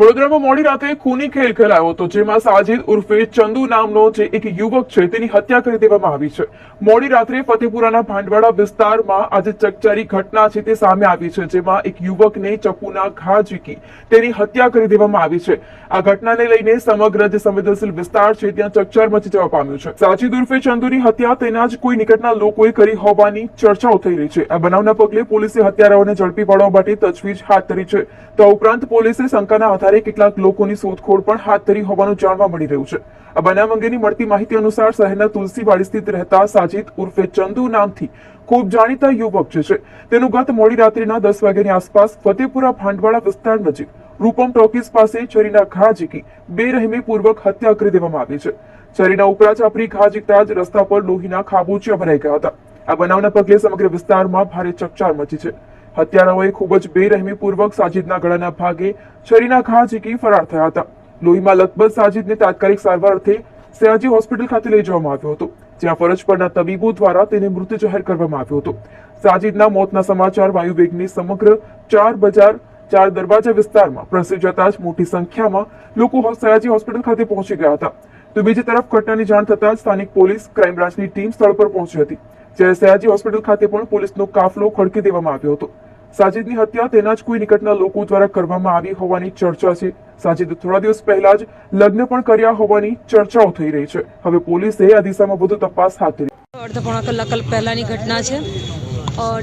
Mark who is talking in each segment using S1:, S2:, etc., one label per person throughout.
S1: વડોદરામાં મોડી રાતે ખૂની ખેલ ખેલાયો હતો, જેમાં સાજિદ ઉર્ફે ચંદુ નામનો જે એક યુવક છે, તેની હત્યા કરી દેવામાં આવી છે. મોડી રાત્રે ફતેપુરાના ભાંડવાડા વિસ્તારમાં આજે ચકચારી ઘટના છે તે સામે આવી છે, જેમાં એક યુવકને ચપ્પુના ઘા ઝીકી તેની હત્યા કરી દેવામાં આવી છે. આ ઘટનાને લઈને સમગ્ર જે સંવેદનશીલ વિસ્તાર છે, ત્યાં ચકચાર મચી જવા પામ્યું છે. સાજિદ ઉર્ફે ચંદુની હત્યા તેના જ કોઈ નિકટના લોકોએ કરી હોવાની ચર્ચાઓ થઈ રહી છે. આ બનાવના પગલે પોલીસે હત્યારાઓને ઝડપી પાડવા માટે તજવીજ હાથ ધરી છે. તો ઉપરાંત પોલીસે શંકાના આધારે કેટલાક લોકોની શોધખોળ પણ હાથ ધરી હોવાનું જાણવા મળી રહ્યું છે. આ બનાવ અંગેની મળતી માહિતી અનુસાર શહેરના તુલસીવાડી સ્થિત રહેતા સાજિદ ઉર્ફે ચંદુ નામથી ખૂબ જાણીતા યુવક જે છે, તેનું ગત મોડી રાત્રિના દસ વાગ્યાની આસપાસ ફતેપુરા ભાંડવાડા વિસ્તાર નજીક રૂપમ ટોકીઝ પાસે છરીના ઘા ઝીકી બેરહેમી પૂર્વક હત્યા કરી દેવામાં આવી છે. છરીના ઉપરા ચાપરી ઘા ઝીકતા જ રસ્તા પર લોહીના ખાબોચિયા ભરાઈ ગયા હતા. આ બનાવના પગલે સમગ્ર વિસ્તારમાં ભારે ચકચાર મચી છે. હત્યારાઓએ ખૂબ જ બેરહેમીપૂર્વક સાજિદના ગળાના ભાગે છરીના ઘા ઝીકી ફરાર થયા હતા. લોહીમાં લથબથ સાજિદને તાત્કાલિક સારવાર અર્થે સયાજી હોસ્પિટલ ખાતે લઈ જવામાં આવ્યો હતો, જ્યાં ફરજ પરના તબીબો દ્વારા તેને મૃત જાહેર કરવામાં આવ્યો હતો. સાજિદના મોતના સમાચાર વાયુવેગની સમગ્ર ચાર બજાર, ચાર દરવાજા વિસ્તારમાં પ્રસરી જતા જ મોટી સંખ્યામાં લોકો સયાજી હોસ્પિટલ ખાતે પહોંચી ગયા હતા. તો બીજી તરફ ઘટનાની જાણ થતાં સ્થાનિક પોલીસ, ક્રાઇમ બ્રાન્ચની ટીમ સ્થળ પર પહોંચી હતી. જ્યારે સયાજી હોસ્પિટલ ખાતે પણ પોલીસનો કાફલો ખડકી દેવામાં આવ્યો હતો. સાજિદની હત્યા તેના જ કોઈ નિકટના લોકો દ્વારા કરવામાં આવી હોવાની ચર્ચા છે. સાજિદ થોડા દિવસ પહેલા જ લગ્ન પણ કર્યા હોવાની ચર્ચાઓ થઈ રહી છે. હવે પોલીસે આ દિશામાં વધુ તપાસ હાથ ધરી.
S2: અડધા પોણા કલાક પહેલાની ઘટના છે.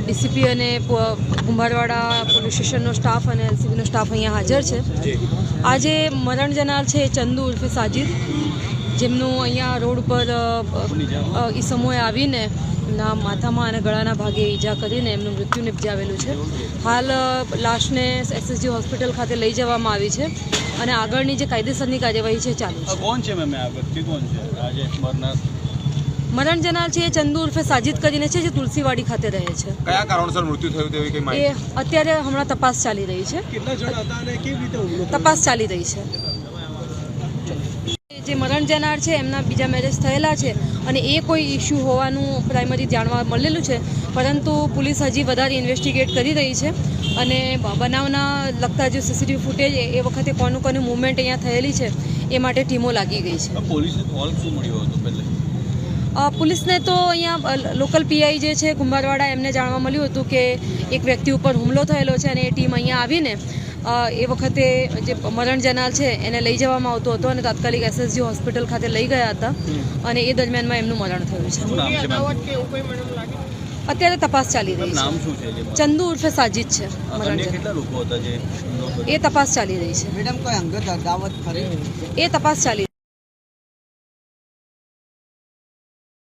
S2: ડીસીપી અને કુંભારવાડા પોલીસ સ્ટેશનનો સ્ટાફ અને એલસીબીનો સ્ટાફ અહીંયા હાજર છે. આજે મરણ જનાર છે ચંદુ ઉર્ફે સાજિદ. જેમનું અહીંયા રોડ ઉપર અ, અ, ઈ સમૂહે આવીને એમના માથામાં અને ગળાના ભાગે ઈજા કરીને એમનું મૃત્યુ નિપજાવેલું છે. હાલ લાશને એસએસજી હોસ્પિટલ ખાતે લઈ જવામાં આવી છે અને આગળની જે કાયદેસરની કાર્યવાહી છે ચાલુ છે.
S3: કોણ છે મેમ આ વ્યક્તિ કોણ છે? આજે મરનાર
S2: મરણ જનાર છે એ ચંદુ ઉર્ફે સાજિદ કરીને છે જે તુલસીવાડી ખાતે રહે છે.
S4: કયા કારણસર મૃત્યુ થયું તેવી કઈ
S2: એ અત્યારે હમણાં તપાસ ચાલી રહી છે.
S3: કેટલા જણ હતા અને કેવી રીતે
S2: તપાસ ચાલી રહી છે. જે મરણ જનાર છે એમના બીજા મેરેજ થયેલા છે. અને એ કોઈ ઇસ્યુ હોવાનું પ્રાઇમરી જાણવા મળેલું છે. પરંતુ પોલીસ હજી વધારે ઇન્વેસ્ટિગેટ કરી રહી છે અને બનાવના લગતા જે સીસીટીવી ફૂટેજ એ વખતે કોનું કોનું મુવમેન્ટ અહીંયા થયેલી છે એ માટે ટીમો લાગી ગઈ છે.
S3: પોલીસને કોલ શું મળ્યો હતો પહેલે?
S2: પોલીસને તો અહીંયા લોકલ પીઆઈ જે છે કુંભારવાડા એમને જાણવા મળ્યું હતું કે એક વ્યક્તિ ઉપર હુમલો થયેલો છે અને એ ટીમ અહીંયા આવીને એ વખતે જે મરણ જનાર છે એને લઈ જવામાં આવતો હતો અને તાત્કાલિક એસએસજી હોસ્પિટલ ખાતે લઈ ગયા હતા. અને એ દરમિયાનમાં એમનું મરણ થયું છે. અત્યારે તપાસ ચાલી રહી છે.
S3: શું છે જે
S2: ચંદુ ઉર્ફે સાજિદ છે મરણ? એ તપાસ ચાલી રહી છે.
S5: મેડમ કોઈ અંગત અદાવત ખરી?
S2: એ તપાસ ચાલી